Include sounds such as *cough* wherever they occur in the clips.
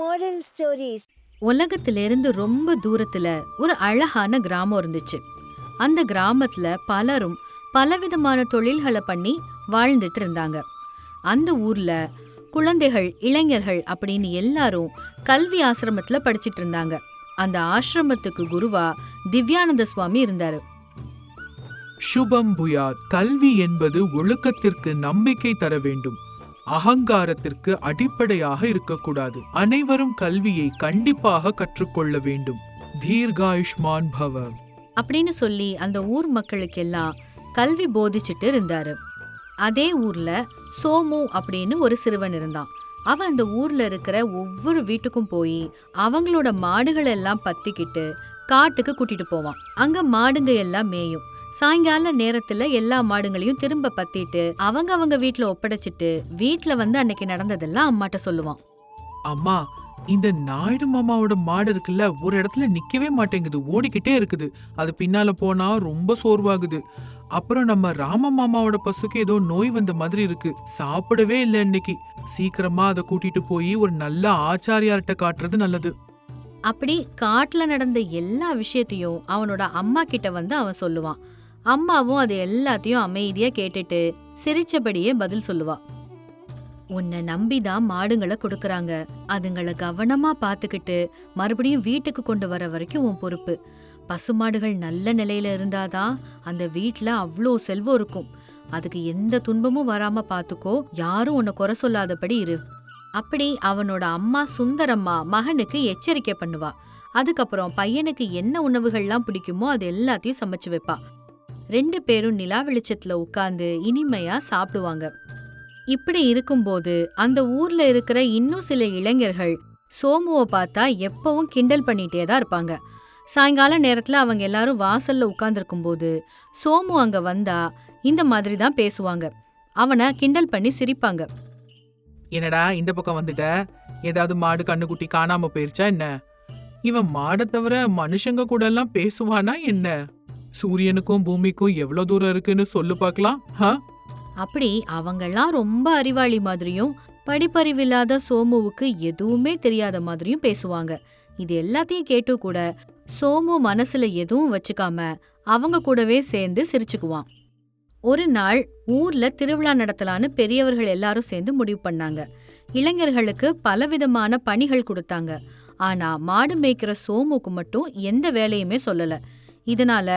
moral stories. உலகத்திலிருந்து ரொம்ப தூரத்துல ஒரு அழகான கிராமம் இருந்துச்சு. அந்த கிராமத்துல பலரும் பலவிதமான தொழில்களை பண்ணி வாழ்ந்துட்டு இருந்தாங்க. அந்த ஊர்ல குழந்தைகள் இளைஞர்கள் அப்படின்னு எல்லாரும் கல்வி ஆசிரமத்துல படிச்சிட்டு இருந்தாங்க. அந்த ஆசிரமத்துக்கு குருவா திவ்யானந்த சுவாமி இருந்தாரு. சுபம் புயாத் கல்வி என்பது ஒழுக்கத்திற்கு நம்பிக்கை தர வேண்டும். அகங்காரத்திற்கு அடிப்படையாக இருக்கக்கூடாது. அனைவரும் கல்வியை கண்டிப்பாக கற்றுக்கொள்ள வேண்டும். தீர்காயுஷ்மான் பவ. அப்படின்னு சொல்லி அந்த ஊர் மக்களுக்கெல்லாம் கல்வி போதிச்சுட்டு இருந்தாரு. அதே ஊர்ல சோமு அப்படின்னு ஒரு சிறுவன் இருந்தான். அவன் அந்த ஊர்ல இருக்கிற ஒவ்வொரு வீட்டுக்கும் போய் அவங்களோட மாடுகள் எல்லாம் பத்திக்கிட்டு காட்டுக்கு கூட்டிட்டு போவான். அங்க மாடுங்க எல்லாம் மேயும். சாயங்கால நேரத்துல எல்லா மாடுங்களையும் திரும்ப பத்திட்டு அவங்க அவங்க வீட்ல ஒப்படைச்சிட்டு வீட்ல வந்து அன்னைக்கு நடந்ததெல்லாம் அம்மாட்ட சொல்லுவான். அம்மா இந்த நாயுடு மாமாவோட மாடு இருக்குல்ல ஒரு இடத்துல நிக்கவே மாட்டேங்குது ஓடிக்கிட்டே இருக்குது. அது பின்னால போனா ரொம்ப சோர்வாகுது. அப்புறம் நம்ம ராம மாமாவோட பசுக்கு ஏதோ நோய் வந்த மாதிரி இருக்கு சாப்பிடவே இல்லை இன்னைக்கு. சீக்கிரமா அதை கூட்டிட்டு போய் ஒரு நல்ல ஆச்சாரியார்கிட்ட காட்டுறது நல்லது. அப்படி காட்டுல நடந்த எல்லா விஷயத்தையும் அவனோட அம்மா கிட்ட வந்து அவன் சொல்லுவான். அம்மாவும் அது எல்லாத்தையும் அமைதியா கேட்டுட்டு சிரிச்சபடியே பதில் சொல்லுவா. உன்னை நம்பிதான் மாடுங்களை கொடுக்கறாங்க. அதுங்களை கவனமா பாத்துக்கிட்டு மறுபடியும் வீட்டுக்கு கொண்டு வர வரைக்கும் உன் பொறுப்பு. பசுமாடுகள் நல்ல நிலையில இருந்தாதான் அந்த வீட்ல அவ்வளோ செல்வம் இருக்கும். அதுக்கு எந்த துன்பமும் வராம பாத்துக்கோ. யாரும் உன்னை குறை சொல்லாதபடி இரு. அப்படி அவனோட அம்மா சுந்தரம்மா மகனுக்கு எச்சரிக்கை பண்ணுவா. அதுக்கப்புறம் பையனுக்கு என்ன உணவுகள்லாம் பிடிக்குமோ அது எல்லாத்தையும் சமைச்சு வைப்பா. ரெண்டு பேரும் நிலா வெளிச்சத்துல உட்கார்ந்து இனிமையா சாப்பிடுவாங்க. இப்படி இருக்கும்போது அந்த ஊர்ல இருக்கிற இன்னும் சில இளைஞர்கள் சோமுவை பார்த்தா எப்பவும் கிண்டல் பண்ணிட்டே தான் இருப்பாங்க. சாயங்கால நேரத்துல அவங்க எல்லாரும் வாசல்ல உட்கார்ந்துருக்கும் போது சோமு அங்க வந்தா இந்த மாதிரி தான் பேசுவாங்க. அவனை கிண்டல் பண்ணி சிரிப்பாங்க. என்னடா இந்த பக்கம் வந்துட்ட? ஏதாவது மாடு கண்ணுக்குட்டி காணாம போயிருச்சா என்ன? இவன் மாடை தவிர மனுஷங்க கூட எல்லாம் பேசுவானா என்ன? சூரியனுக்கும் பூமிக்கும் எவ்வளவு தூரம் இருக்குன்னு சொல்லு பார்க்கலாம் ஹ? அப்படி அவங்கெல்லாம் ரொம்ப அறிவாளி மாதிரியும் படிப்பறிவில்லாத சோமுவுக்கு எதுவுமே தெரியாத மாதிரியும் பேசுவாங்க. இது எல்லாத்தையும் கேட்டு கூட சோமு மனசுல எதுவும் வச்சுக்காம அவங்க கூடவே சேர்ந்து சிரிச்சுக்குவான். ஒரு நாள் ஊர்ல திருவிழா நடத்தலான்னு பெரியவர்கள் எல்லாரும் சேர்ந்து முடிவு பண்ணாங்க. இளைஞர்களுக்கு பலவிதமான பணிகள் கொடுத்தாங்க. ஆனா மாடு மேய்க்கிற சோமுக்கு மட்டும் எந்த வேலையுமே சொல்லல. இதனால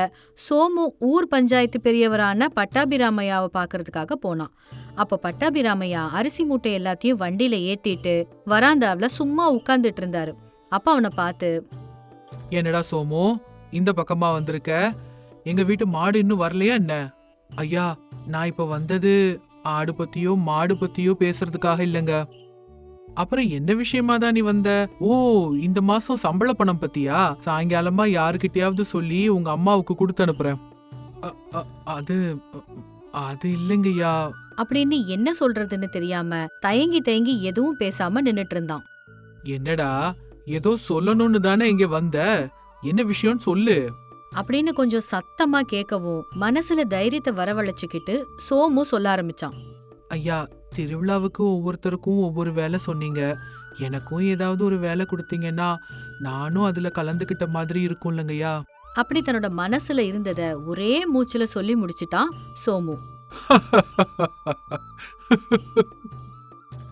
சோமு ஊர் பஞ்சாயத்து பெரியவரான பட்டாபிராமையாவை பார்க்கறதுக்காக போனான். அப்ப பட்டாபிராமையா அரிசி மூட்டை எல்லாத்தையும் வண்டியில ஏத்திட்டு வராந்தாவில சும்மா உட்கார்ந்துட்டு இருந்தாரு. அப்ப அவனை பார்த்து என்னடா சோமு இந்த பக்கமா வந்திருக்க? எங்க வீட்டு மாடு இன்னும் வரலையா என்ன? ஐயா நான் இப்ப வந்தது ஆடு பத்தியோ மாடு பத்தியோ பேசுறதுக்காக இல்லைங்க. அப்புறம் என்ன விஷயமா தான் நீ வந்த? ஓ இந்த மாசம் சம்பள பணம் பத்தியா? சாயங்காலமா யாருக்கிட்டயாவது சொல்லி உங்க அம்மாவுக்கு கொடுத்து அனுப்புறேன். அது அது இல்லைங்கய்யா. அப்படின்னு என்ன சொல்றதுன்னு தெரியாம தயங்கி தயங்கி எதுவும் பேசாம நின்னுட்டு இருந்தான். என்னடா ஏதோ சொல்லணும்னு தானே இங்க வந்த? என்ன விஷயம்னு சொல்லு. அப்படின்னு கொஞ்சம் சத்தமா கேட்கவும் மனசுல தைரியத்தை வரவழைச்சுக்கிட்டு சோமு சொல்ல ஆரம்பிச்சான். ஐயா திருவிழாவுக்கு ஒவ்வொருத்தருக்கும் ஒவ்வொரு வேலை சொன்னீங்க. எனக்கும் ஏதாவது ஒரு வேலை கொடுத்தீங்கன்னா நானும் அதுல கலந்துக்கிட்ட மாதிரி இருக்கும் இல்லைங்கய்யா. அப்படி தன்னோட மனசுல இருந்தத ஒரே மூச்சுல சொல்லி முடிச்சிட்டான் சோமு.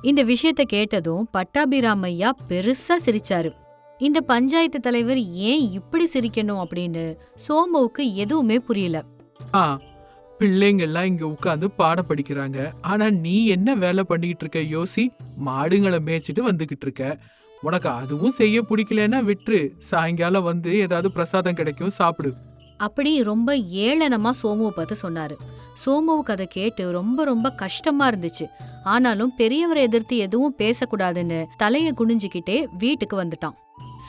இந்த விஷயத்த கேட்டதும் பட்டாபிராமையா பெருசா சிரிச்சாரு. இந்த பஞ்சாயத்து தலைவர் ஏன் இப்படி சிரிக்கணும் அப்படின்னு சோமுவுக்கு எதுவுமே புரியல. பிள்ளைங்கள்லாம் இங்க உட்காந்து பாடம் படிக்கிறாங்க. ஆனா நீ என்ன வேலை பண்ணிக்கிட்டு இருக்க யோசி? மாடுங்களை மேய்ச்சிட்டு வந்துகிட்டு இருக்க. உனக்கு அதுவும் செய்ய பிடிக்கலன்னா விட்டுரு. சாயங்காலம் வந்து ஏதாவது பிரசாதம் கிடைக்கும் சாப்பிடு. அப்படி ரொம்ப ஏளனமா சோமுவை பார்த்து சொன்னாரு. சோமுவுக்கு அதை கேட்டு ரொம்ப ரொம்ப கஷ்டமா இருந்துச்சு. ஆனாலும் பெரியவரை எதிர்த்து எதுவும் பேசக்கூடாதுன்னு தலைய குனிஞ்சுக்கிட்டே வீட்டுக்கு வந்துட்டான்.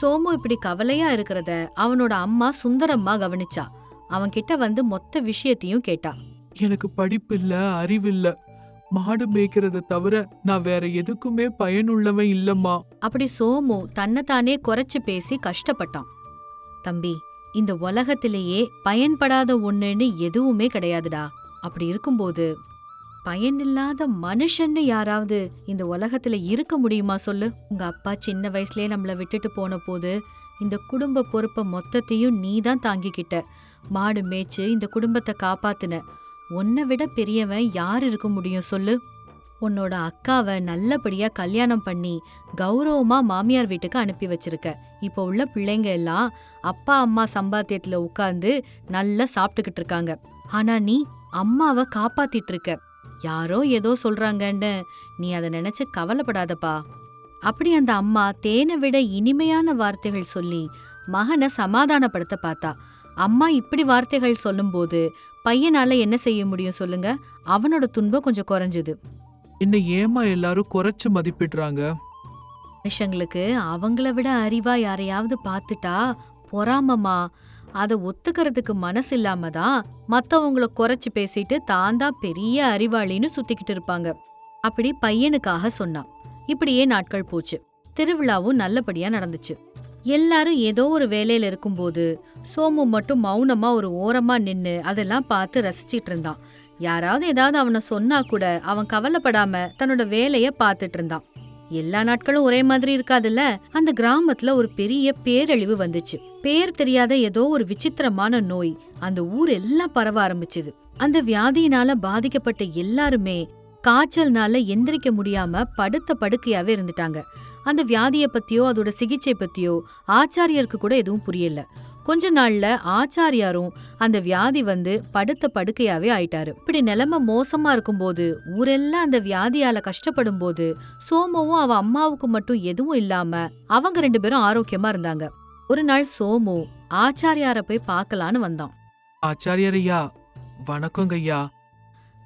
சோமு இப்படி கவலையா இருக்கிறத அவனோட அம்மா சுந்தரம்மா கவனிச்சா. அவன் கிட்ட வந்து மொத்த விஷயத்தையும் கேட்டா. எனக்கு படிப்பு இல்ல அறிவு இல்ல மாடு மேய்க்கிறத தவிர நான் வேற எதுக்குமே பயனுள்ளவன் இல்லம்மா. அப்படி சோமு தன்னைத்தானே குறைச்சு பேசி கஷ்டப்பட்டான். தம்பி இந்த உலகத்திலேயே பயன்படாத ஒண்ணுன்னு எதுவுமே கிடையாதுடா. அப்படி இருக்கும்போது பயனில்லாத மனுஷன்னு யாராவது இந்த உலகத்துல இருக்க முடியுமா சொல்லு? உங்க அப்பா சின்ன வயசுலயே நம்மள விட்டுட்டு போன போது இந்த குடும்ப பொறுப்பை மொத்தத்தையும் நீ தான் தாங்கிக்கிட்ட. மாடு மேய்ச்சு இந்த குடும்பத்தை காப்பாத்தின. உன்னை விட பெரியவன் யார் இருக்க முடியும் சொல்லு. உன்னோட அக்காவை நல்லபடியா கல்யாணம் பண்ணி கௌரவமா மாமியார் வீட்டுக்கு அனுப்பி வச்சிருக்க. இப்போ உள்ள பிள்ளைங்க எல்லாம் அப்பா அம்மா சம்பாத்தியத்துல உட்கார்ந்து நல்லா சாப்பிட்டுக்கிட்டு இருக்காங்க. ஆனா நீ அம்மாவை காப்பாத்திட்டு இருக்க. யாரோ ஏதோ சொல்றாங்கன்னு நீ அதை நினைச்சு கவலைப்படாதப்பா. அப்படி அந்த அம்மா தேனை விட இனிமையான வார்த்தைகள் சொல்லி மகனை சமாதானப்படுத்த பார்த்தா. அம்மா இப்படி வார்த்தைகள் சொல்லும்போது பையனால என்ன செய்ய முடியும் சொல்லுங்க? அவனோட துன்பம் கொஞ்சம் குறைஞ்சது. என்ன ஏமா எல்லாரும் குறைச்சு மதிப்பிடுறாங்க? மனுஷங்களுக்கு அவங்கள விட அறிவா யாரையாவது பார்த்துட்டா பொறாமமா அதை ஒத்துக்கிறதுக்கு மனசு இல்லாம தான் மத்தவங்கள குறைச்சு பேசிட்டு தான் தான் பெரிய அறிவாளின்னு சுத்திக்கிட்டு இருப்பாங்க. அப்படி பையனுக்காக சொன்னான். இப்படியே நாட்கள் போச்சு. திருவிழாவும் நல்லபடியா நடந்துச்சு. எல்லாரும் ஏதோ ஒரு வேலையில இருக்கும்போது சோமு மட்டும் மௌனமா ஒரு ஓரமா நின்னு அதெல்லாம் பார்த்து ரசிச்சிட்டு இருந்தான். யாராவது ஏதாவது அவனை சொன்னா கூட அவன் கவலைப்படாம தன்னோட வேலைய பார்த்துட்டு இருந்தான். எல்லா நாட்களும் ஒரே மாதிரி இருக்காதுல்ல? அந்த கிராமத்துல ஒரு பெரிய பேரழிவு வந்துச்சு. பேர் தெரியாத ஏதோ ஒரு விசித்திரமான நோய் அந்த ஊர் எல்லாம் பரவ ஆரம்பிச்சது. அந்த வியாதியினால பாதிக்கப்பட்ட எல்லாருமே காய்ச்சல்னால எந்திரிக்க முடியாம படுத்த படுக்கையாவே இருந்துட்டாங்க. அந்த வியாதிய பத்தியோ அதோட சிகிச்சை பத்தியோ ஆச்சாரியருக்கு கூட எதுவும் புரியல. கொஞ்ச நாள்ல ஆச்சாரியாரும் அந்த வியாதி வந்து படுத்த படுக்கையாவே ஆயிட்டாரு. இப்படி நிலைமை மோசமா இருக்கும்போது ஊரெல்லாம் அந்த வியாதியால கஷ்டப்படும் போது சோமுவும் அவ அம்மாவுக்கு மட்டும் எதுவும் இல்லாம அவங்க ரெண்டு பேரும் ஆரோக்கியமா இருந்தாங்க. ஒரு நாள் சோமு ஆச்சாரியார போய் பார்க்கலான்னு வந்தான். ஆச்சாரியர் ஐயா வணக்கங்க ஐயா.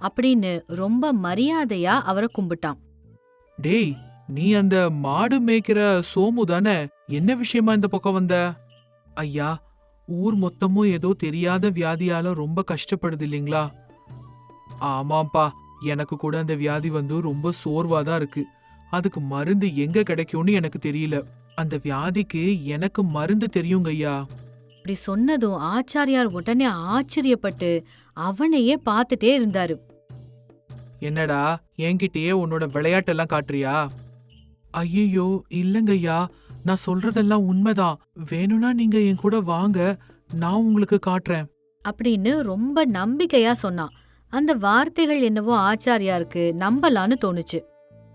அப்படின்னு ரொம்ப மரியாதையா அவரை கும்பிட்டான். டேய் நீ அந்த மாடு மேய்க்கிற சோமு தானே? என்ன விஷயமா இந்த பக்கம் வந்த? ஐயா ஊர் மொத்தமும் ஏதோ தெரியாத வியாதியால ரொம்ப கஷ்டப்படுது இல்லைங்களா? ஆமாப்பா எனக்கு கூட அந்த வியாதி வந்து ரொம்ப சோர்வா தான் இருக்கு. அதுக்கு மருந்து எங்க கிடைக்கும்னு எனக்கு தெரியல. அந்த வியாதிக்கு எனக்கு மருந்து தெரியுங்க ஐயா. இப்படி சொன்னதும் ஆச்சாரியார் உடனே ஆச்சரியப்பட்டு அவனையே பார்த்துட்டே இருந்தாரு. என்னடா என்கிட்டயே உன்னோட விளையாட்டெல்லாம் காட்டுறியா? ஐயோ இல்லங்கய்யா நான் சொல்றதெல்லாம் உண்மைதான் வேணும்னா நீங்க என் கூட வாங்க நான் உங்களுக்கு காட்டுறேன். அப்படின்னு ரொம்ப நம்பிக்கையா சொன்னான். அந்த வார்த்தைகள் என்னவோ ஆச்சாரியாருக்கு நம்பலான்னு தோணுச்சு.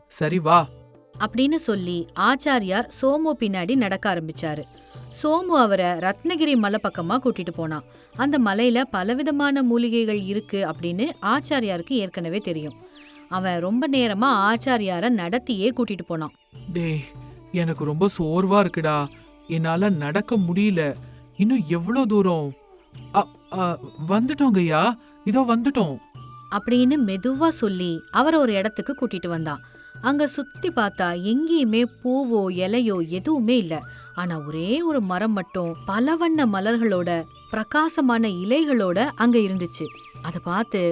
சரி வா. அப்படின்னு சொல்லி ஆச்சாரியார் சோமு பின்னாடி நடக்க ஆரம்பிச்சாரு. சோமு அவரை ரத்னகிரி மலை பக்கமா கூட்டிட்டு போனான். அந்த மலையில பலவிதமான மூலிகைகள் இருக்கு அப்படின்னு ஆச்சாரியாருக்கு ஏற்கனவே தெரியும். அவன் ரொம்ப நேரமா ஆச்சாரியார நடத்தியே கூட்டிட்டு போனான். டேய் எனக்கு ரொம்ப சோர்வா இருக்குடா. என்னால நடக்க முடியல. இன்னும் எவ்வளவு தூரம்? வந்துட்டோங்கய்யா. இதோ வந்துட்டோம். அப்படின்னு மெதுவா சொல்லி அவரை ஒரு இடத்துக்கு கூட்டிட்டு வந்தான். அங்க சுத்தி பார்த்தா எங்கேயுமே பூவோ இலையோ எதுவுமே இல்ல. ஆனா ஒரே ஒரு மரம் மட்டும் பல வண்ண மலர்களோட பிரகாசமான இலைகளோட அங்க இருந்துச்சு. அத பார்த்து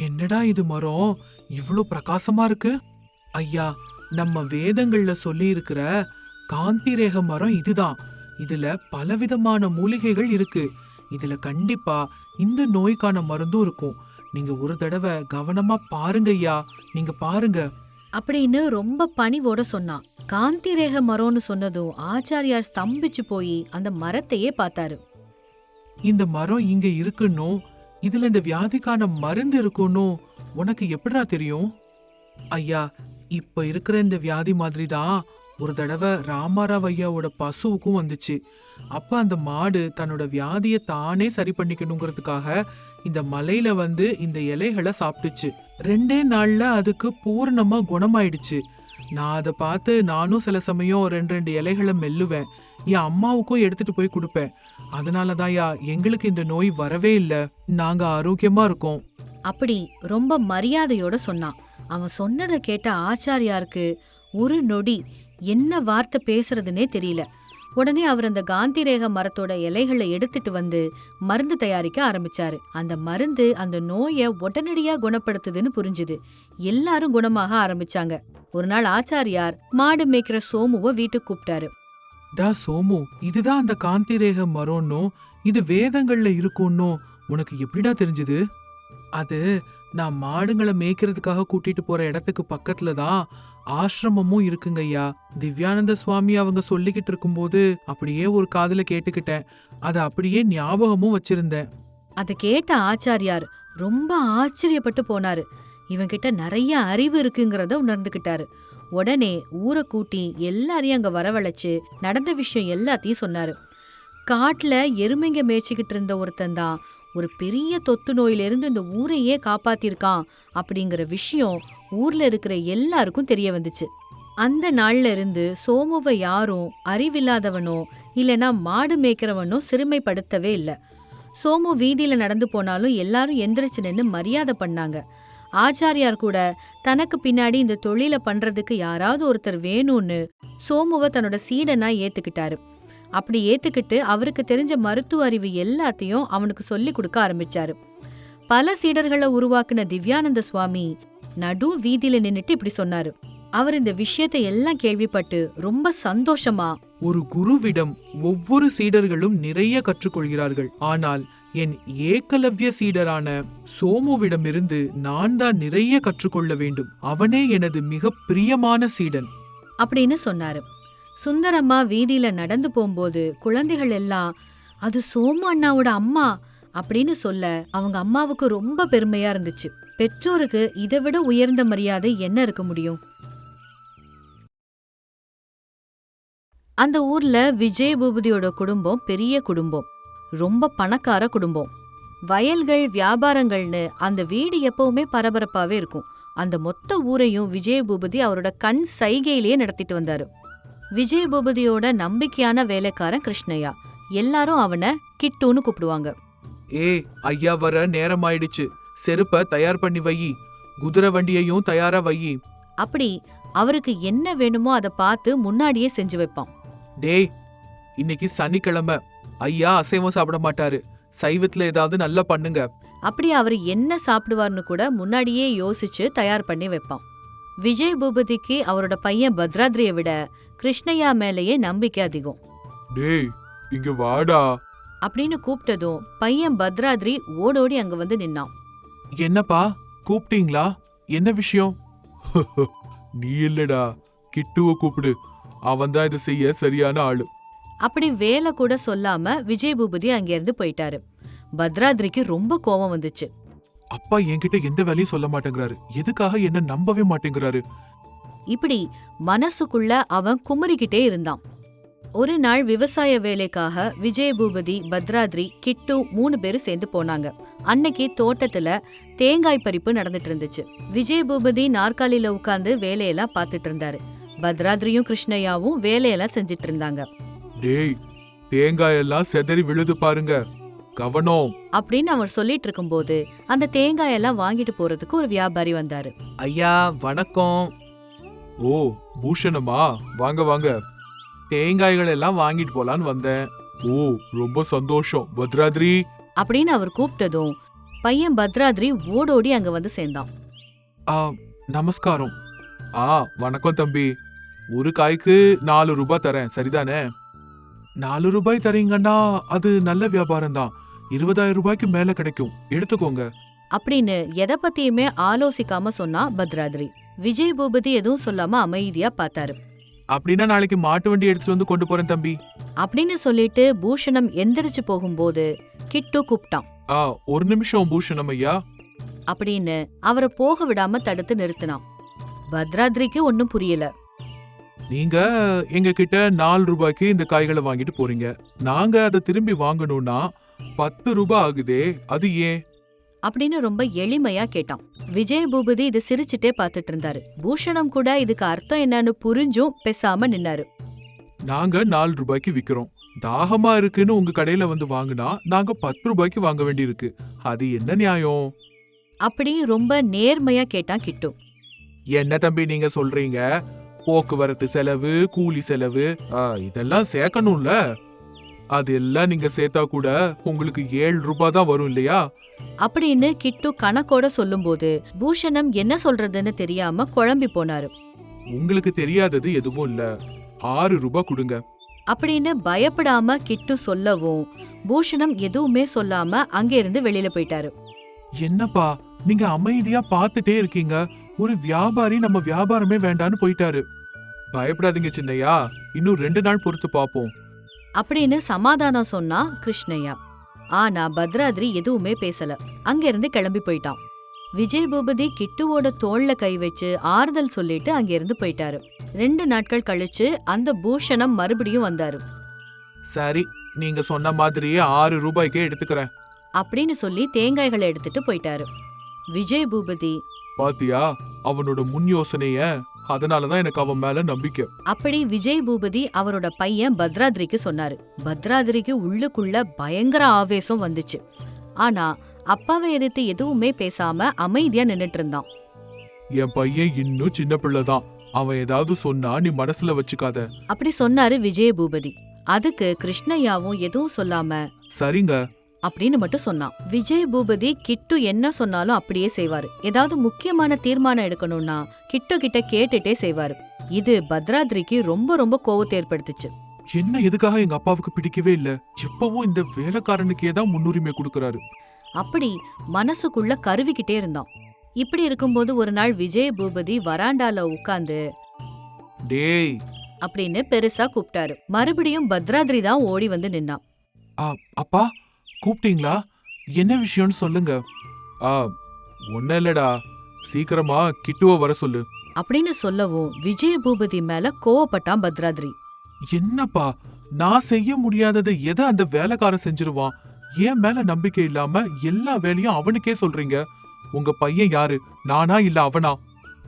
என்னடா இது மரம்? இவ்ளோ பிரகாசமா இருக்கு? ஐயா நம்ம வேதங்கள்ல சொல்லி இருக்கிற காந்தி ரேக மரம் இதுதான். இதுல பலவிதமான மூலிகைகள் இருக்கு. இதுல கண்டிப்பா இந்த நோய்க்கான மருந்தும் இருக்கும். நீங்க ஒரு தடவை கவனமா பாருங்க ஐயா. நீங்க பாருங்க. அப்படின்னு ரொம்ப பணிவோட சொன்னான். காந்தி ரேக மரம்னு சொன்னதும் ஆச்சாரியார் ஸ்தம்பிச்சு போய் அந்த மரத்தையே பார்த்தாரு. இந்த மரம் இங்க இருக்குன்னும் இதுல இந்த வியாதிக்கான மருந்து இருக்குன்னும் உனக்கு எப்படிடா தெரியும்? ஐயா இப்ப இருக்கிற இந்த வியாதி மாதிரி தான் ஒரு தடவை ராமாராவ் ஐயாவோட பசுவுக்கும் வந்துச்சு. அப்ப அந்த மாடு தன்னோட வியாதியை தானே சரி பண்ணிக்கணுங்கிறதுக்காக இந்த மலையில வந்து இந்த இலைகளை சாப்பிட்டுச்சு. ரெண்டே நாள்ல அதுக்கு பூர்ணமா குணமாயிடுச்சு. நான் அதை பார்த்து நானும் சில சமயம் ரெண்டு ரெண்டு இலைகளை மெல்லுவேன். என் அம்மாவுக்கும் எடுத்துட்டு போய் கொடுப்பேன். அதனாலதான்யா எங்களுக்கு இந்த நோய் வரவே இல்லை. நாங்க ஆரோக்கியமா இருக்கோம். அப்படி ரொம்ப மரியாதையோட சொன்னான். அவன் சொன்னதை கேட்ட ஆச்சாரியாருக்கு ஒரு நொடி என்ன வார்த்தை பேசுறதுனே தெரியல. உடனே அவர் அந்த காந்திரேக மரத்தோட இலைகளை எடுத்துட்டு வந்து மருந்து தயாரிக்க ஆரம்பிச்சாரு. அந்த மருந்து அந்த நோயை உடனடியா குணப்படுத்துதுன்னு புரிஞ்சுது. எல்லாரும் குணமாக ஆரம்பிச்சாங்க. ஒரு நாள் ஆச்சாரியார் மாடு மேய்க்கிற சோமுவை வீட்டுக்கு கூப்பிட்டாரு. டா சோமு இதுதான் அந்த காந்திரேக மரம்னும் இது வேதங்கள்ல இருக்கும்னும் உனக்கு எப்படிடா தெரிஞ்சது? அது நான் மாடுங்களை மேய்க்கிறதுக்காக கூட்டிட்டு போற இடத்துக்கு பக்கத்துல தான் ஆசிரமமும் இருக்குங்க ஐயா திவ்யானந்த சுவாமி அவங்க சொல்லிக்கிட்டு இருக்கும்போது அப்படியே ஒரு காதுல கேட்டுக்கிட்டேன். அதை அப்படியே ஞாபகமும் வச்சிருந்தேன். அதை கேட்ட ஆச்சாரியார் ரொம்ப ஆச்சரியப்பட்டு போனாரு. இவங்கிட்ட நிறைய அறிவு இருக்குங்கிறத உணர்ந்துகிட்டாரு. உடனே ஊரை கூட்டி எல்லாரையும் அங்க வரவழைச்சு நடந்த விஷயம் எல்லாத்தையும் சொன்னாரு. காட்டுல எருமைங்க மேய்ச்சிக்கிட்டு இருந்த ஒருத்தன் தான் ஒரு பெரிய தொத்து நோயிலிருந்து இந்த ஊரையே காப்பாத்திருக்கான் அப்படிங்கிற விஷயம் ஊர்ல இருக்கிற எல்லாருக்கும் தெரிய வந்துச்சு. அந்த நாள்ல இருந்து சோமுவை யாரும் அறிவில்லாதவனோ இல்லைனா மாடு மேய்க்கிறவனோ சிறுமைப்படுத்தவே இல்லை. சோமு வீதியில நடந்து போனாலும் எல்லாரும் எந்திரிச்சு நின்று மரியாதை பண்ணாங்க. ஆச்சாரியார் கூட தனக்கு பின்னாடி இந்த தொழிலை பண்றதுக்கு யாராவது ஒருத்தர் வேணும்னு சோமுவை தன்னோட சீடனா ஏத்துக்கிட்டாரு. அப்படி ஏத்துக்கிட்டு அவருக்கு தெரிஞ்ச மருத்துவ அறிவு எல்லாத்தையும் அவனுக்கு சொல்லி கொடுக்க ஆரம்பிச்சாரு. பல சீடர்களை உருவாக்குன திவ்யானந்த சுவாமி நடு வீதியில நின்னுட்டு இப்படி சொன்னாரு. அவர் இந்த விஷயத்தை எல்லாம் கேள்விப்பட்டு ரொம்ப சந்தோஷமா ஒரு குருவிடம் ஒவ்வொரு சீடர்களும் நிறைய கற்றுக்கொள்கிறார்கள். ஆனால் என் ஏகலவ்ய சீடரான சோமுவிடமிருந்து நான் தான் நிறைய கற்றுக்கொள்ள வேண்டும். அவனே எனது மிக பிரியமான சீடன். அப்படின்னு சொன்னாரு. சுந்தரம்மா வீதியில நடந்து போகும்போது குழந்தைகள் எல்லாம் அது சோமு அண்ணாவோட அம்மா அப்படின்னு சொல்ல அவங்க அம்மாவுக்கு ரொம்ப பெருமையா இருந்துச்சு. பெற்றோருக்கு இதை விட உயர்ந்த மரியாதை என்ன இருக்க முடியும்? அந்த ஊர்ல விஜய் பூபதியோட குடும்பம் பெரிய குடும்பம். ரொம்ப பணக்கார குடும்பம். வயல்கள் வியாபாரங்கள்னு அந்த வீடு எப்பவுமே பரபரப்பாவே இருக்கும். அந்த மொத்த ஊரையும் விஜய பூபதி அவரோட கண் சைகையிலேயே நடத்திட்டு வந்தாரு. விஜய பூபதியோட நம்பிக்கையான வேலைக்காரன் கிருஷ்ணய்யா. எல்லாரும் அவனை கிட்டுன்னு கூப்பிடுவாங்க. ஏ ஐயா வர நேரம் ஆயிடுச்சு செருப்ப தயார் பண்ணி வை. குதிரை வண்டியையும் தயாரா வை. அப்படி அவருக்கு என்ன வேணுமோ அதை பார்த்து முன்னாடியே செஞ்சு வைப்பான். டேய் இன்னைக்கு சனிக்கிழமை. ஐயா அசைவம் சாப்பிட மாட்டாரு. சைவத்துல ஏதாவது நல்லா பண்ணுங்க. அப்படி அவர் என்ன சாப்பிடுவார்னு கூட முன்னாடியே யோசிச்சு தயார் பண்ணி வைப்பான். விஜய் பூபதிக்கு அவரோட பையன் பத்ராத்ரியை விட கிருஷ்ணய்யா மேலேயே நம்பிக்கை அதிகம். டேய் இங்க வாடா. அப்படின்னு கூப்பிட்டதும் பையன் பத்ராத்ரி ஓடோடி அங்க வந்து நின்னான். என்னப்பா கூப்பிட்டீங்களா என்ன விஷயம்? *laughs* நீ இல்லடா கிட்டுவ கூப்பிடு. அவன் தான் இதை செய்ய சரியான ஆளு. அப்படி வேலை கூட சொல்லாம விஜய் பூபதி அங்கிருந்து போயிட்டாரு. பத்ராத்ரிக்கு ரொம்ப கோபம் வந்துச்சு. அப்பா என்கிட்ட எந்த வேலையும் சொல்ல மாட்டேங்கிறாரு. எதுக்காக என்ன நம்பவே மாட்டேங்கிறாரு? இப்படி மனசுக்குள்ள அவன் குமுறிக்கிட்டே இருந்தான். ஒரு நாள் விவசாய வேலைக்காக விஜய பூபதி பத்ராத்ரி கிட்டு மூணு பேரும் சேர்ந்து போனாங்க. அன்னைக்கு தோட்டத்துல தேங்காய் பறிப்பு நடந்துட்டு இருந்துச்சு. விஜய பூபதி நாற்காலியில உட்கார்ந்து வேலையெல்லாம் பார்த்துட்டு இருந்தாரு. பத்ராத்ரியும் கிருஷ்ணய்யாவும் வேலையெல்லாம் செஞ்சிட்டு இருந்தாங்க. டேய் தேங்காய் எல்லாம் செதறி விழுது பாருங்க. கவனம். அப்படின்னு அவர் சொல்லிட்டு இருக்கும்போது அந்த தேங்காயெல்லாம் வாங்கிட்டு போறதுக்கு ஒரு வியாபாரி வந்தாரு. ஐயா வணக்கம். ஓ பூஷணமா? வாங்க வாங்க. தேங்காய்கள் எல்லாம் வாங்கிட்டு போலான்னு வந்தேன். ஓ ரொம்ப சந்தோஷம். பத்ராத்ரி? அப்படின்னு அவர் கூப்பிட்டதும் பையன் பத்ராத்ரி ஓடோடி அங்க வந்து சேர்ந்தான். ஆ நமஸ்காரம். ஆ வணக்கம் தம்பி. ஒரு காய்க்கு நாலு ரூபாய் தரேன் சரிதானே? நாலு ரூபாய் தரீங்கன்னா அது நல்ல வியாபாரம் தான் இருபதாயிரம் ரூபாய்க்கு மேல கிடைக்கும். எடுத்துக்கோங்க. அப்படின்னு எதை பத்தியுமே ஆலோசிக்காம சொன்னா பத்ராத்ரி. விஜய் பூபதி எதுவும் சொல்லாம அமைதியா பார்த்தாரு. அப்படின்னா நாளைக்கு மாட்டு வண்டி எடுத்துட்டு வந்து கொண்டு போறேன் தம்பி. அப்படின்னு சொல்லிட்டு பூஷணம் எந்திரிச்சு போகும்போது கிட்டு கூப்பிட்டான். ஆ ஒரு நிமிஷம் பூஷணம் ஐயா. அப்படின்னு அவரை போக விடாம தடுத்து நிறுத்தினான். பத்ராத்ரிக்கு ஒன்னும் புரியல. நீங்க எங்க கிட்ட நாலு ரூபாய்க்கு இந்த காய்களை வாங்கிட்டு போறீங்க. நாங்க அதை திரும்பி வாங்கணும்னா பத்து ரூபாய் ஆகுதே அது ஏன்? அப்படின்னு ரொம்ப எளிமையா கேட்டான். விஜய் பூபதி இது சிரிச்சுட்டே பார்த்துட்டு இருந்தாரு. பூஷணம் கூட இதுக்கு அர்த்தம் என்னன்னு புரிஞ்சும் பேசாம நின்னாரு. நாங்க நாலு ரூபாய்க்கு விக்கிறோம். தாகமா இருக்குன்னு உங்க கடையில வந்து வாங்குனா நாங்க பத்து ரூபாய்க்கு வாங்க வேண்டியிருக்கு. அது என்ன நியாயம்? அப்படி ரொம்ப நேர்மையா கேட்டான் கிட்டு. என்ன தம்பி நீங்க சொல்றீங்க? போக்குவரத்து செலவு கூலி செலவு ஆ, இதெல்லாம் சேர்க்கணும்ல? அதெல்லாம் நீங்க சேர்த்தா கூட உங்களுக்கு ஏழு ரூபாய் தான் வரும் இல்லையா? அப்படின்னு கிட்டு கணக்கோட சொல்லும்போது பூஷணம் என்ன சொல்றதுன்னு தெரியாம குழம்பி போனாரு. உங்களுக்கு தெரியாதது எதுவும் இல்ல. ஆறு ரூபாய் கொடுங்க. அப்படின்னு பயப்படாம கிட்டு சொல்லவும் பூஷணம் எதுவுமே சொல்லாம அங்கிருந்து வெளியில போயிட்டாரு. என்னப்பா நீங்க அமைதியா பார்த்துட்டே இருக்கீங்க. ஒரு வியாபாரி நம்ம வியாபாரமே வேண்டான்னு போயிட்டாரு. பயப்படாதீங்க சின்னையா இன்னும் ரெண்டு நாள் பொறுத்து பார்ப்போம். அப்படின்னு சமாதானம் சொன்னா கிருஷ்ணய்யா ஆனா பத்ராத்ரி எதுவுமே பேசல. அங்கிருந்து கிளம்பி போயிட்டான். விஜய் பூபதி கிட்டுவோட தோள்ல கை வச்சு ஆறுதல் சொல்லிட்டு அங்கிருந்து போயிட்டாரு. ரெண்டு நாட்கள் கழிச்சு அந்த பூஷணம் மறுபடியும் வந்தாரு. சரி நீங்க சொன்ன மாதிரியே ஆறு ரூபாய்க்கே எடுத்துக்கிறேன். அப்படின்னு சொல்லி தேங்காய்களை எடுத்துட்டு போயிட்டாரு. விஜய் பூபதி. பாத்தியா அவனோட முன் யோசனைய? அதனாலதான் எனக்கு அவன் மேல நம்பிக்கை. அப்படி விஜய் பூபதி அவரோட பையன் பத்ராத்ரிக்கு சொன்னாரு. பத்ராத்ரிக்கு உள்ளுக்குள்ள பயங்கர ஆவேசம் வந்துச்சு. ஆனா அப்பாவை எதிர்த்து எதுவுமே பேசாம அமைதியா நின்னுட்டு இருந்தான். என் பையன் இன்னும் சின்ன பிள்ளைதான். அவன் ஏதாவது சொன்னா நீ மனசுல வச்சுக்காத. அப்படி சொன்னாரு விஜய பூபதி அதுக்கு கிருஷ்ணய்யாவும் எதுவும் சொல்லாம சரிங்க. அப்படின்னு மட்டும் சொன்னான். விஜய் பூபதி கிட்டு என்ன சொன்னாலும் அப்படியே செய்வாரு. ஏதாவது முக்கியமான தீர்மானம் எடுக்கணும்னா கிட்டு கிட்ட கேட்டுட்டே செய்வாரு. இது பத்ராத்ரிக்கு ரொம்ப ரொம்ப கோவத்தை ஏற்படுத்துச்சு. என்ன எதுக்காக எங்க அப்பாவுக்கு பிடிக்கவே இல்ல? எப்பவும் இந்த வேலைக்காரனுக்கே தான் முன்னுரிமை கொடுக்கறாரு. அப்படி மனசுக்குள்ள கருவிக்கிட்டே இருந்தான். இப்படி இருக்கும்போது ஒரு நாள் விஜய் பூபதி வராண்டால உட்கார்ந்து டேய். அப்படின்னு பெருசா கூப்பிட்டாரு. மறுபடியும் பத்ராத்ரி தான் ஓடி வந்து நின்னான். அப்பா? கூப்பிட்டீங்களா? என்ன விஷயம்னு சொல்லுங்க. ஆ ஒன்னும் இல்லடா. சீக்கிரமா கிட்டுவ வர சொல்லு. அப்படின்னு சொல்லவும் விஜய பூபதி மேல கோவப்பட்டான் பத்ராத்ரி. என்னப்பா நான் செய்ய முடியாததை எதை அந்த வேலைக்காரன் செஞ்சிருவான்? என் மேல நம்பிக்கை இல்லாம எல்லா வேலையும் அவனுக்கே சொல்றீங்க. உங்க பையன் யாரு? நானா இல்ல அவனா?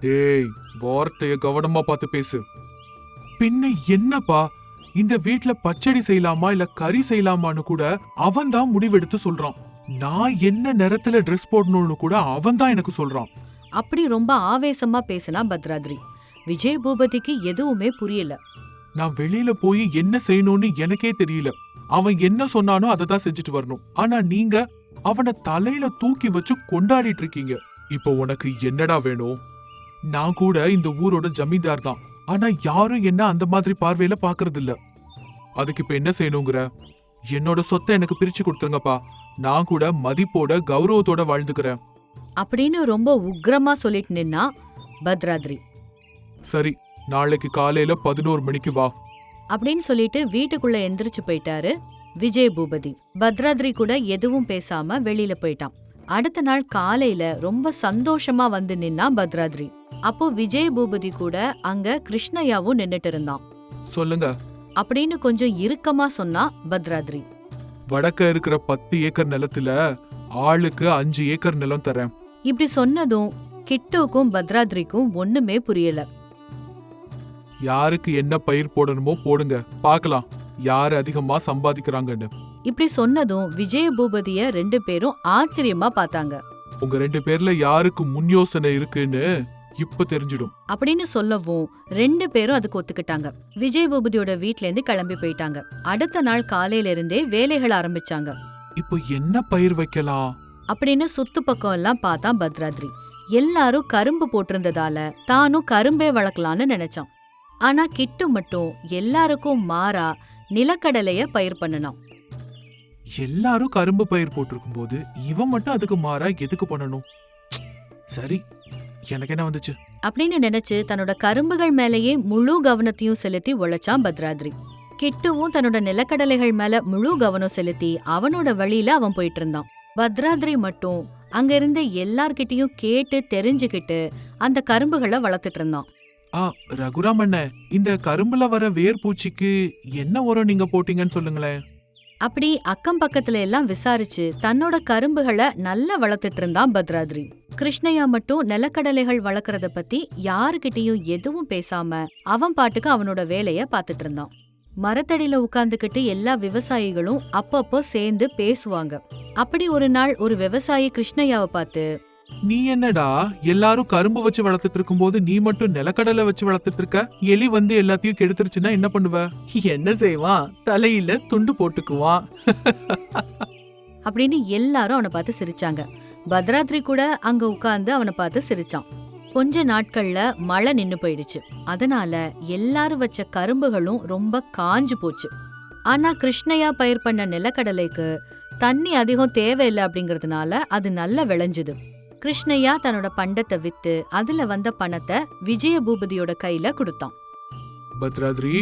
டேய் வார்த்தைய கவனமா பார்த்து பேசு. பின்ன என்னப்பா? இந்த வீட்ல பச்சடி செய்யலாமா இல்ல கறி செய்யலாமான்னு கூட அவன் தான் முடிவெடுத்து சொல்றான். நான் என்ன நிறத்துல ட்ரெஸ் போடணும்னு கூட அவன் தான் எனக்கு சொல்றான். அப்படி ரொம்ப ஆவேசமா பேசினா பத்ராத்ரி. விஜய் பூபதிக்கு எதுவுமே புரியல. நான் வெளியில போய் என்ன செய்யணும்னு எனக்கே தெரியல. அவன் என்ன சொன்னானோ அதை தான் செஞ்சுட்டு வரணும். ஆனா நீங்க அவனை தலையில தூக்கி வச்சு கொண்டாடிட்டு இருக்கீங்க. இப்போ உனக்கு என்னடா வேணும்? நான் கூட இந்த ஊரோட ஜமீன்தார் தான். ஆனா யாரும் என்ன அந்த மாதிரி பார்வையில பாக்குறது இல்ல அதுக்கு இப்ப என்ன செய்யணுங்கிற? என்னோட சொத்தை எனக்கு பிரிச்சு கொடுத்துருங்கப்பா. நான் கூட மதிப்போட கௌரவத்தோட வாழ்ந்துக்கிறேன். அப்படின்னு ரொம்ப உக்கிரமா சொல்லிட்டு நின்னா பத்ராத்ரி. சரி நாளைக்கு காலையில பதினோரு மணிக்கு வா. அப்படின்னு சொல்லிட்டு வீட்டுக்குள்ள எந்திரிச்சு போயிட்டாரு விஜய் பூபதி பத்ராத்ரி கூட எதுவும் பேசாம வெளியில போயிட்டான். அடுத்த நாள் காலையில ரொம்ப சந்தோஷமா வந்து நின்னா பத்ராத்ரி. அப்போ விஜய் பூபதி கூட அங்க கிருஷ்ணய்யாவும் நின்னுட்டு இருந்தான். சொல்லுங்க. அப்படின்னு கொஞ்சம் இறுக்கமா சொன்னா பத்ராத்ரி. வடக்க இருக்கிற பத்து ஏக்கர் நிலத்துல ஆளுக்கு அஞ்சு ஏக்கர் நிலம் தரேன். இப்படி சொன்னதும் கிட்டுக்கும் பத்ராத்ரிக்கும் ஒண்ணுமே புரியல. யாருக்கு என்ன பயிர் போடணுமோ போடுங்க. பார்க்கலாம். யார் அதிகமா சம்பாதிக்கிறாங்கன்னு. இப்படி சொன்னதும் விஜய பூபதிய ரெண்டு பேரும் ஆச்சரியமா பார்த்தாங்க. உங்க ரெண்டு பேர்ல யாருக்கு முன் யோசனை இருக்குன்னு இப்ப தெரிஞ்சிடும். அப்படின்னு சொல்லவும் ரெண்டு பேரும் அதுக்கு ஒத்துக்கிட்டாங்க. விஜய் பூபதியோட வீட்ல இருந்து கிளம்பி போயிட்டாங்க. அடுத்த நாள் காலையில இருந்தே வேலைகள் ஆரம்பிச்சாங்க. இப்போ என்ன பயிர் வைக்கலாம்? அப்படின்னு சுத்து பக்கம் எல்லாம் பார்த்தான் பத்ராத்ரி. எல்லாரும் கரும்பு போட்டிருந்ததால தானும் கரும்பே வளர்க்கலான்னு நினைச்சான். ஆனா கிட்டு மட்டும் எல்லாருக்கும் மாறா நிலக்கடலைய பயிர் பண்ணனான். எல்லாரும் கரும்பு பயிர் போட்டிருக்கும் போது இவன் மட்டும் அதுக்கு மாறா எதுக்கு பண்ணணும்? சரி எனக்கு என்ன வந்துச்சு? அப்படின்னு நினைச்சு தன்னோட கரும்புகள் மேலேயே முழு கவனத்தையும் செலுத்தி உழைச்சான் பத்ராத்ரி. கிட்டுவும் தன்னோட நிலக்கடலைகள் மேல முழு கவனம் செலுத்தி அவனோட வழியில அவன் போயிட்டு இருந்தான் பத்ராத்ரி மட்டும் அங்க இருந்த எல்லார்கிட்டயும் கேட்டு தெரிஞ்சுக்கிட்டு அந்த கரும்புகளை வளர்த்துட்டு இருந்தான் ஆ ரகுராம் அண்ணன் இந்த கரும்புல வர வேர் பூச்சிக்கு என்ன உரம் நீங்க போட்டீங்கன்னு சொல்லுங்களேன். அப்படி அக்கம் பக்கத்துல எல்லாம் விசாரிச்சு தன்னோட கரும்புகளை நல்லா வளர்த்துட்டு இருந்தான் பத்ராத்ரி. கிருஷ்ணய்யா மட்டும் நிலக்கடலைகள் வளர்க்கறத பத்தி யாருகிட்டயும் எதுவும் பேசாம அவன் பாட்டுக்கு அவனோட வேலைய பார்த்துட்டு இருந்தான். மரத்தடியில உட்கார்ந்துகிட்டு எல்லா விவசாயிகளும் அப்பப்போ சேர்ந்து பேசுவாங்க. அப்படி ஒரு நாள் ஒரு விவசாயி கிருஷ்ணையாவை பார்த்து நீ என்னடா எல்லாரும் கரும்பு வச்சு வளர்த்துட்டு இருக்கும்போது நீ மட்டும் நிலக்கடலை வச்சு வளர்த்துட்டு இருக்க எலி வந்து எல்லாத்தையும் கெடுத்துருச்சுன்னா என்ன பண்ணுவ? என்ன செய்வான்? தலையில துண்டு போட்டுக்குவான். அப்படின்னு எல்லாரும் அவனை பார்த்து சிரிச்சாங்க. பத்ராத்ரி கூட அங்க உட்கார்ந்து அவனை பார்த்து சிரிச்சான். கொஞ்ச நாட்கள்ல மழை நின்னு போயிடுச்சு. அதனால எல்லாரும் வச்ச கரும்புகளும் ரொம்ப காஞ்சு போச்சு. ஆனா கிருஷ்ணயா பயிர் பண்ண நிலக்கடலைக்கு தண்ணி அதிகம் தேவையில்லை அப்படிங்கறதுனால அது நல்லா விளைஞ்சுது. கிருஷ்ணய்யா தன்னோட பண்டத்தை வித்து அதுல வந்த பணத்தை விஜய பூபதியோட கையில கொடுத்தான். பத்ராத்ரி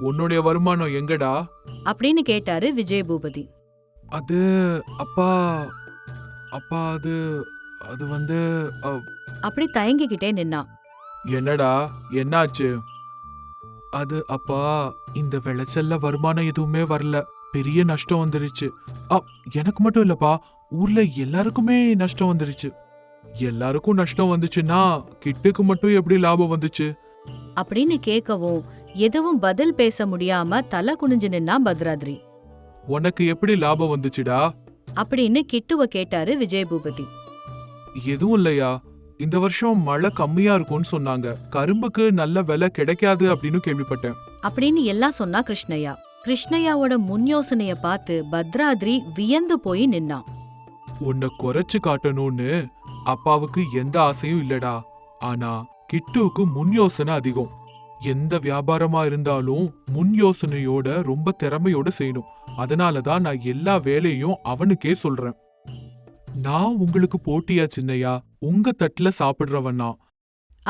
உன்னுடைய வருமானம் எங்கடா? அப்படின்னு கேட்டாரு விஜய பூபதி அது அப்பா அப்பா அது அது வந்து அ, அப்படி தயங்கிக்கிட்டே நின்னான். என்னடா என்னாச்சு? அது அப்பா இந்த விளைச்சல்ல வருமானம் எதுவுமே வரல. பெரிய நஷ்டம் வந்துருச்சு. அ, எனக்கு மட்டும் இல்லப்பா ஊர்ல எல்லாருக்குமே நஷ்டம் வந்துருச்சு. எல்லாருக்கும் நஷ்டம் வந்துச்சுன்னா கிட்டுக்கு மட்டும் எப்படி லாபம் வந்துச்சு? அப்படின்னு கேட்கவும் எதுவும் பதில் பேச முடியாம தலை குனிஞ்சு நின்னான் பத்ராத்ரி. உனக்கு எப்படி லாபம் வந்துச்சுடா? அப்படின்னு கிட்டுவ கேட்டாரு விஜய பூபதி எதுவும் இல்லையா? இந்த வருஷம் மழை கம்மியா இருக்கும்னு சொன்னாங்க. கரும்புக்கு நல்ல விலை கிடைக்காது அப்படின்னு கேள்விப்பட்டேன். அப்படின்னு எல்லாம் சொன்னா கிருஷ்ணய்யா. கிருஷ்ணய்யாவோட முன் யோசனைய பார்த்து பத்ராத்ரி வியந்து போய் நின்னான். உன்னை குறைச்சு காட்டணும்னு அப்பாவுக்கு எந்த ஆசையும் இல்லடா. ஆனா கிட்டுவுக்கு முன் யோசனை அதிகம். எந்த வியாபாரமா இருந்தாலும் முன் யோசனையோட ரொம்ப திறமையோட செய்யணும். அதனாலதான் நான் எல்லா வேலையும் அவனுக்கே சொல்றேன். நான் உங்களுக்கு போட்டியா சின்னையா? உங்க தட்டுல சாப்பிடுறவனா?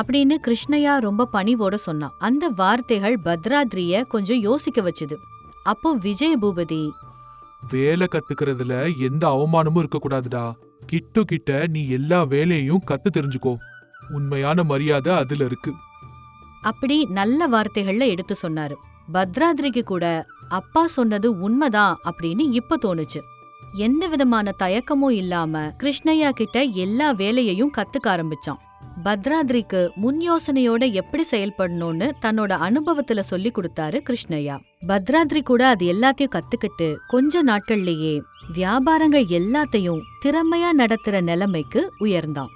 அப்படின்னு கிருஷ்ணய்யா ரொம்ப பணிவோட சொன்னான் அந்த வார்த்தைகள் பத்ராத்ரிய கொஞ்சம் யோசிக்க வச்சுது. அப்போ விஜய பூபதி வேலை கத்துக்கிறதுல எந்த அவமானமும் இருக்கக்கூடாதுடா. கிட்டு கிட்ட நீ எல்லா வேலையையும் கத்து தெரிஞ்சுக்கோ. உண்மையான மரியாதை அதுல இருக்கு. அப்படி நல்ல வார்த்தைகள்ல எடுத்து சொன்னாரு. பத்ராதிரிக்கு கூட அப்பா சொன்னது உண்மைதான் அப்படின்னு இப்ப தோணுச்சு. எந்த விதமான தயக்கமும் இல்லாம கிருஷ்ணய்யா கிட்ட எல்லா வேலையையும் கத்துக்க ஆரம்பிச்சான். பத்ராதிரிக்கு முன் யோசனையோட எப்படி செயல்படணும்னு தன்னோட அனுபவத்துல சொல்லி கொடுத்தாரு கிருஷ்ணய்யா. பத்ராதிரி கூட அது எல்லாத்தையும் கத்துக்கிட்டு கொஞ்ச நாட்கள்லயே வியாபாரங்கள் எல்லாத்தையும் திறமையா நடத்துற நிலைமைக்கு உயர்ந்தான்.